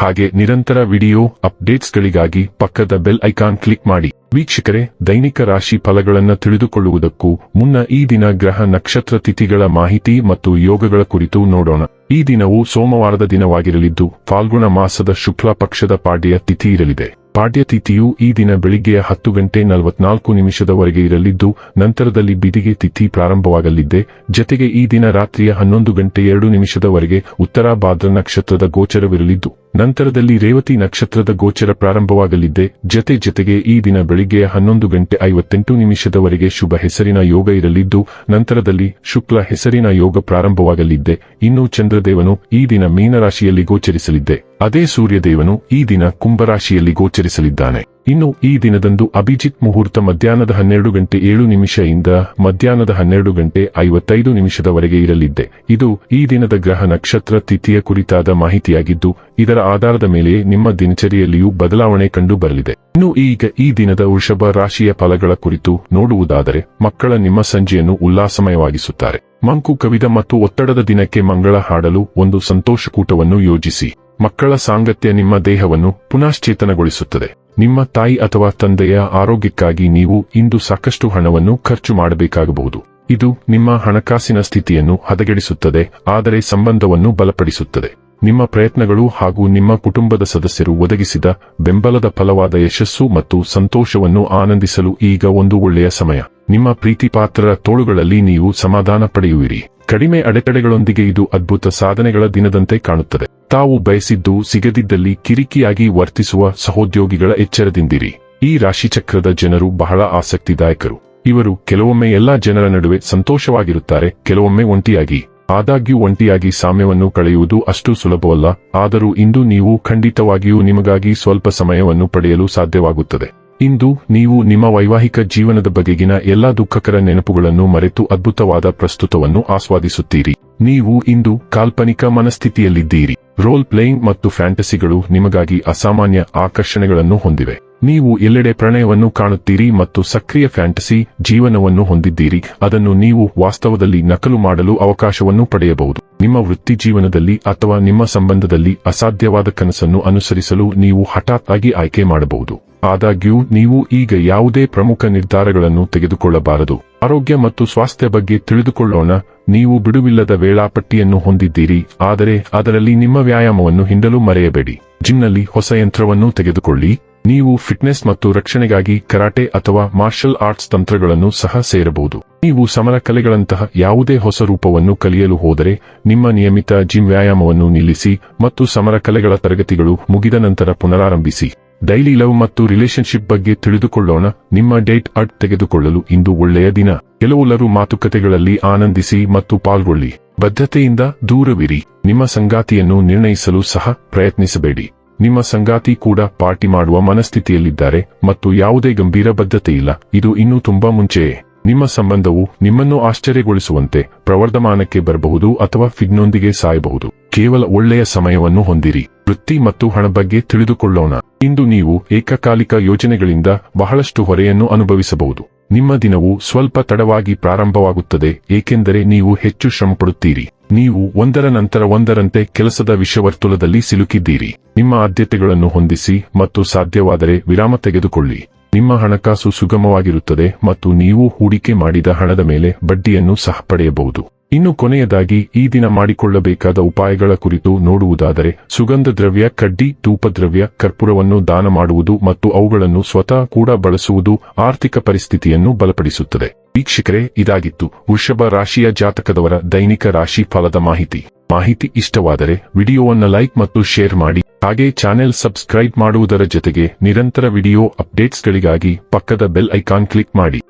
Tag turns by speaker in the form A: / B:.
A: ಹಾಗೆ ನಿರಂತರ ವಿಡಿಯೋ ಅಪ್ಡೇಟ್ಸ್ಗಳಿಗಾಗಿ ಪಕ್ಕದ ಬೆಲ್ ಐಕಾನ್ ಕ್ಲಿಕ್ ಮಾಡಿ. ವೀಕ್ಷಕರೇ, ದೈನಿಕ ರಾಶಿ ಫಲಗಳನ್ನು ತಿಳಿದುಕೊಳ್ಳುವುದಕ್ಕೂ ಮುನ್ನ ಈ ದಿನ ಗ್ರಹ ನಕ್ಷತ್ರ ತಿಥಿಗಳ ಮಾಹಿತಿ ಮತ್ತು ಯೋಗಗಳ ಕುರಿತು ನೋಡೋಣ. ಈ ದಿನವು ಸೋಮವಾರದ ದಿನವಾಗಿರಲಿದ್ದು, ಫಾಲ್ಗುಣ ಮಾಸದ ಶುಕ್ಲ ಪಕ್ಷದ ಪಾಡ್ಯ ತಿಥಿ ಇರಲಿದೆ. ಪಾಡ್ಯ ತಿಥಿಯು ಈ ದಿನ ಬೆಳಿಗ್ಗೆಯ ಹತ್ತು ಗಂಟೆ ನಲವತ್ನಾಲ್ಕು ನಿಮಿಷದವರೆಗೆ ಇರಲಿದ್ದು, ನಂತರದಲ್ಲಿ ಬಿದಿಗೆ ತಿಥಿ ಪ್ರಾರಂಭವಾಗಲಿದ್ದೆ. ಜತೆಗೆ ಈ ದಿನ ರಾತ್ರಿಯ ಹನ್ನೊಂದು ಗಂಟೆ ಎರಡು ನಿಮಿಷದವರೆಗೆ ಉತ್ತರ ಭಾದ್ರ ನಕ್ಷತ್ರದ ಗೋಚರವಿರಲಿದ್ದು, ನಂತರದಲ್ಲಿ ರೇವತಿ ನಕ್ಷತ್ರದ ಗೋಚರ ಪ್ರಾರಂಭವಾಗಲಿದ್ದೆ. ಜತೆ ಜತೆಗೆ ಈ ದಿನ ಬೆಳಿಗ್ಗೆಯ ಹನ್ನೊಂದು ಗಂಟೆ ಐವತ್ತೆಂಟು ನಿಮಿಷದವರೆಗೆ ಶುಭ ಹೆಸರಿನ ಯೋಗ ಇರಲಿದ್ದು, ನಂತರದಲ್ಲಿ ಶುಕ್ಲ ಹೆಸರಿನ ಯೋಗ ಪ್ರಾರಂಭವಾಗಲಿದ್ದೆ. ಇನ್ನು ಚಂದ್ರದೇವನು ಈ ದಿನ ಮೀನರಾಶಿಯಲ್ಲಿ ಗೋಚರಿಸಲಿದ್ದೆ. ಅದೇ ಸೂರ್ಯದೇವನು ಈ ದಿನ ಕುಂಭರಾಶಿಯಲ್ಲಿ ಗೋಚರಿಸಲಿದ್ದಾನೆ. ಇನ್ನು ಈ ದಿನದಂದು ಅಭಿಜಿತ್ ಮುಹೂರ್ತ ಮಧ್ಯಾಹ್ನದ ಹನ್ನೆರಡು ಗಂಟೆ ಏಳು ನಿಮಿಷದಿಂದ ಮಧ್ಯಾಹ್ನದ ಹನ್ನೆರಡು ಗಂಟೆ ಐವತ್ತೈದು ನಿಮಿಷದವರೆಗೆ ಇರಲಿದ್ದೆ. ಇದು ಈ ದಿನದ ಗ್ರಹ ನಕ್ಷತ್ರ ತಿಥಿಯ ಕುರಿತಾದ ಮಾಹಿತಿಯಾಗಿದ್ದು, ಇದರ ಆಧಾರದ ಮೇಲೆ ನಿಮ್ಮ ದಿನಚರಿಯಲ್ಲಿಯೂ ಬದಲಾವಣೆ ಕಂಡು ಬರಲಿದೆ. ಇನ್ನು ಈಗ ಈ ದಿನದ ವೃಷಭ ರಾಶಿಯ ಫಲಗಳ ಕುರಿತು ನೋಡುವುದಾದರೆ, ಮಕ್ಕಳ ನಿಮ್ಮ ಸಂಜೆಯನ್ನು ಉಲ್ಲಾಸಮಯವಾಗಿಸುತ್ತಾರೆ. ಮಂಕು ಕವಿದ ಮತ್ತು ಒತ್ತಡದ ದಿನಕ್ಕೆ ಮಂಗಳ ಹಾಡಲು ಒಂದು ಸಂತೋಷಕೂಟವನ್ನು ಯೋಜಿಸಿ. ಮಕ್ಕಳ ಸಾಂಗತ್ಯ ನಿಮ್ಮ ದೇಹವನ್ನು ಪುನಶ್ಚೇತನಗೊಳಿಸುತ್ತದೆ. ನಿಮ್ಮ ತಾಯಿ ಅಥವಾ ತಂದೆಯ ಆರೋಗ್ಯಕ್ಕಾಗಿ ನೀವು ಇಂದು ಸಾಕಷ್ಟು ಹಣವನ್ನು ಖರ್ಚು ಮಾಡಬೇಕಾಗಬಹುದು. ಇದು ನಿಮ್ಮ ಹಣಕಾಸಿನ ಸ್ಥಿತಿಯನ್ನು ಹದಗೆಡಿಸುತ್ತದೆ, ಆದರೆ ಸಂಬಂಧವನ್ನು ಬಲಪಡಿಸುತ್ತದೆ. ನಿಮ್ಮ ಪ್ರಯತ್ನಗಳು ಹಾಗೂ ನಿಮ್ಮ ಕುಟುಂಬದ ಸದಸ್ಯರು ಒದಗಿಸಿದ ಬೆಂಬಲದ ಫಲವಾದ ಯಶಸ್ಸು ಮತ್ತು ಸಂತೋಷವನ್ನು ಆನಂದಿಸಲು ಈಗ ಒಂದು ಒಳ್ಳೆಯ ಸಮಯ. ನಿಮ್ಮ ಪ್ರೀತಿಪಾತ್ರರ ತೋಳುಗಳಲ್ಲಿ ನೀವು ಸಮಾಧಾನ ಪಡೆಯುವಿರಿ. ಕಡಿಮೆ ಅಡೆತಡೆಗಳೊಂದಿಗೆ ಇದು ಅದ್ಭುತ ಸಾಧನೆಗಳ ದಿನದಂತೆ ಕಾಣುತ್ತದೆ. ತಾವು ಬಯಸಿದ್ದು ಸಿಗದಿದ್ದಲ್ಲಿ ಕಿರಿಕಿಯಾಗಿ ವರ್ತಿಸುವ ಸಹೋದ್ಯೋಗಿಗಳ ಎಚ್ಚರದಿಂದಿರಿ. ಈ ರಾಶಿಚಕ್ರದ ಜನರು ಬಹಳ ಆಸಕ್ತಿದಾಯಕರು. ಇವರು ಕೆಲವೊಮ್ಮೆ ಎಲ್ಲಾ ಜನರ ನಡುವೆ ಸಂತೋಷವಾಗಿರುತ್ತಾರೆ, ಕೆಲವೊಮ್ಮೆ ಒಂಟಿಯಾಗಿ. ಆದಾಗ್ಯೂ ಒಂಟಿಯಾಗಿ ಸಾಮ್ಯವನ್ನು ಕಳೆಯುವುದು ಅಷ್ಟು ಸುಲಭವಲ್ಲ, ಆದರೂ ಇಂದು ನೀವು ಖಂಡಿತವಾಗಿಯೂ ನಿಮಗಾಗಿ ಸ್ವಲ್ಪ ಸಮಯವನ್ನು ಪಡೆಯಲು ಸಾಧ್ಯವಾಗುತ್ತದೆ. ಇಂದು ನೀವು ನಿಮ್ಮ ವೈವಾಹಿಕ ಜೀವನದ ಬಗೆಗಿನ ಎಲ್ಲಾ ದುಃಖಕರ ನೆನಪುಗಳನ್ನು ಮರೆತು ಅದ್ಭುತವಾದ ಪ್ರಸ್ತುತವನ್ನು ಆಸ್ವಾದಿಸುತ್ತೀರಿ. ನೀವು ಇಂದು ಕಾಲ್ಪನಿಕ ಮನಸ್ಥಿತಿಯಲ್ಲಿದ್ದೀರಿ. ರೋಲ್ ಪ್ಲೇಯಿಂಗ್ ಮತ್ತು ಫ್ಯಾಂಟಸಿಗಳು ನಿಮಗಾಗಿ ಅಸಾಮಾನ್ಯ ಆಕರ್ಷಣೆಗಳನ್ನು ಹೊಂದಿವೆ. ನೀವು ಎಲ್ಲೆಡೆ ಪ್ರಣಯವನ್ನು ಕಾಣುತ್ತೀರಿ ಮತ್ತು ಸಕ್ರಿಯ ಫ್ಯಾಂಟಸಿ ಜೀವನವನ್ನು ಹೊಂದಿದ್ದೀರಿ. ಅದನ್ನು ನೀವು ವಾಸ್ತವದಲ್ಲಿ ನಕಲು ಮಾಡಲು ಅವಕಾಶವನ್ನು ಪಡೆಯಬಹುದು. ನಿಮ್ಮ ವೃತ್ತಿ ಜೀವನದಲ್ಲಿ ಅಥವಾ ನಿಮ್ಮ ಸಂಬಂಧದಲ್ಲಿ ಅಸಾಧ್ಯವಾದ ಕನಸನ್ನು ಅನುಸರಿಸಲು ನೀವು ಹಠಾತ್ ಆಗಿ ಆಯ್ಕೆ ಮಾಡಬಹುದು. ಆದಾಗ್ಯೂ, ನೀವು ಈಗ ಯಾವುದೇ ಪ್ರಮುಖ ನಿರ್ಧಾರಗಳನ್ನು ತೆಗೆದುಕೊಳ್ಳಬಾರದು. ಆರೋಗ್ಯ ಮತ್ತು ಸ್ವಾಸ್ಥ್ಯ ಬಗ್ಗೆ ತಿಳಿದುಕೊಳ್ಳೋಣ. ನೀವು ಬಿಡುವಿಲ್ಲದ ವೇಳಾಪಟ್ಟಿಯನ್ನು ಹೊಂದಿದ್ದೀರಿ. ಆದರೆ, ಅದರಲ್ಲಿ ನಿಮ್ಮ ವ್ಯಾಯಾಮವನ್ನು ಹಿಂಡಲು ಮರೆಯಬೇಡಿ. ಜಿಮ್ನಲ್ಲಿ ಹೊಸ ಯಂತ್ರವನ್ನು ತೆಗೆದುಕೊಳ್ಳಿ. ನೀವು ಫಿಟ್ನೆಸ್ ಮತ್ತು ರಕ್ಷಣೆಗಾಗಿ ಕರಾಟೆ ಅಥವಾ ಮಾರ್ಷಲ್ ಆರ್ಟ್ಸ್ ತಂತ್ರಗಳನ್ನು ಸಹ ಸೇರಬಹುದು. ನೀವು ಸಮರ ಕಲೆಗಳಂತಹ ಯಾವುದೇ ಹೊಸ ರೂಪವನ್ನು ಕಲಿಯಲು ಹೋದರೆ, ನಿಮ್ಮ ನಿಯಮಿತ ಜಿಮ್ ವ್ಯಾಯಾಮವನ್ನು ನಿಲ್ಲಿಸಿ ಮತ್ತು ಸಮರ ಕಲೆಗಳ ತರಗತಿಗಳು ಮುಗಿದ ನಂತರ ಪುನರಾರಂಭಿಸಿ. ಡೈಲಿ ಲವ್ ಮತ್ತು ರಿಲೇಶನ್ಶಿಪ್ ಬಗ್ಗೆ ತಿಳಿದುಕೊಳ್ಳೋಣ. ನಿಮ್ಮ ಡೇಟ್ ಅಡ್ ತೆಗೆದುಕೊಳ್ಳಲು ಇಂದು ಒಳ್ಳೆಯ ದಿನ. ಕೆಲವುಲ್ಲರು ಮಾತುಕತೆಗಳಲ್ಲಿ ಆನಂದಿಸಿ ಮತ್ತು ಪಾಲ್ಗೊಳ್ಳಿ. ಬದ್ಧತೆಯಿಂದ ದೂರವಿರಿ. ನಿಮ್ಮ ಸಂಗಾತಿಯನ್ನು ನಿರ್ಣಯಿಸಲು ಸಹ ಪ್ರಯತ್ನಿಸಬೇಡಿ. ನಿಮ್ಮ ಸಂಗಾತಿ ಕೂಡ ಪಾರ್ಟಿ ಮಾಡುವ ಮನಸ್ಥಿತಿಯಲ್ಲಿದ್ದಾರೆ ಮತ್ತು ಯಾವುದೇ ಗಂಭೀರ ಬದ್ಧತೆ ಇಲ್ಲ ಇದು ಇನ್ನೂ ತುಂಬಾ ಮುಂಚೆಯೇ. ನಿಮ್ಮ ಸಂಬಂಧವು ನಿಮ್ಮನ್ನು ಆಶ್ಚರ್ಯಗೊಳಿಸುವಂತೆ ಪ್ರವರ್ಧಮಾನಕ್ಕೆ ಬರಬಹುದು ಅಥವಾ ಫಿಗ್ನೊಂದಿಗೆ ಸಾಯಬಹುದು. ಕೇವಲ ಒಳ್ಳೆಯ ಸಮಯವನ್ನು ಹೊಂದಿರಿ. ವೃತ್ತಿ ಮತ್ತು ಹಣ ಬಗ್ಗೆ ತಿಳಿದುಕೊಳ್ಳೋಣ. ಇಂದು ನೀವು ಏಕಕಾಲಿಕ ಯೋಜನೆಗಳಿಂದ ಬಹಳಷ್ಟು ಹೊರೆಯನ್ನು ಅನುಭವಿಸಬಹುದು. ನಿಮ್ಮ ದಿನವು ಸ್ವಲ್ಪ ತಡವಾಗಿ ಪ್ರಾರಂಭವಾಗುತ್ತದೆ, ಏಕೆಂದರೆ ನೀವು ಹೆಚ್ಚು ಶ್ರಮಪಡುತ್ತೀರಿ. ನೀವು ಒಂದರ ನಂತರ ಒಂದರಂತೆ ಕೆಲಸದ ವಿಷವರ್ತುಲದಲ್ಲಿ ಸಿಲುಕಿದ್ದೀರಿ. ನಿಮ್ಮ ಆದ್ಯತೆಗಳನ್ನು ಹೊಂದಿಸಿ ಮತ್ತು ಸಾಧ್ಯವಾದರೆ ವಿರಾಮ ತೆಗೆದುಕೊಳ್ಳಿ. ನಿಮ್ಮ ಹಣಕಾಸು ಸುಗಮವಾಗಿರುತ್ತದೆ ಮತ್ತು ನೀವು ಹೂಡಿಕೆ ಮಾಡಿದ ಹಣದ ಮೇಲೆ ಬಡ್ಡಿಯನ್ನು ಸಹ ಪಡೆಯಬಹುದು. ಇನ್ನು ಕೊನೆಯದಾಗಿ ಈ ದಿನ ಮಾಡಿಕೊಳ್ಳಬೇಕಾದ ಉಪಾಯಗಳ ಕುರಿತು ನೋಡುವುದಾದರೆ ಸುಗಂಧ ದ್ರವ್ಯ ಕಡ್ಡಿ, ಧೂಪದ್ರವ್ಯ, ಕರ್ಪೂರವನ್ನು ದಾನ ಮಾಡುವುದು ಮತ್ತು ಅವುಗಳನ್ನು ಸ್ವತಃ ಕೂಡ ಬಳಸುವುದು ಆರ್ಥಿಕ ಪರಿಸ್ಥಿತಿಯನ್ನು ಬಲಪಡಿಸುತ್ತದೆ. ವೀಕ್ಷಕರೇ, ಇದಾಗಿತ್ತು ವೃಷಭ ರಾಶಿಯ ಜಾತಕದವರ ದೈನಿಕ ರಾಶಿ ಫಲದ ಮಾಹಿತಿ. ಮಾಹಿತಿ ಇಷ್ಟವಾದರೆ ವಿಡಿಯೋವನ್ನು ಲೈಕ್ ಮತ್ತು ಶೇರ್ ಮಾಡಿ, ಹಾಗೆ ಚಾನೆಲ್ ಸಬ್ಸ್ಕ್ರೈಬ್ ಮಾಡುವುದರ ಜೊತೆಗೆ ನಿರಂತರ ವಿಡಿಯೋ ಅಪ್ಡೇಟ್ಸ್ಗಳಿಗಾಗಿ ಪಕ್ಕದ ಬೆಲ್ ಐಕಾನ್ ಕ್ಲಿಕ್ ಮಾಡಿ.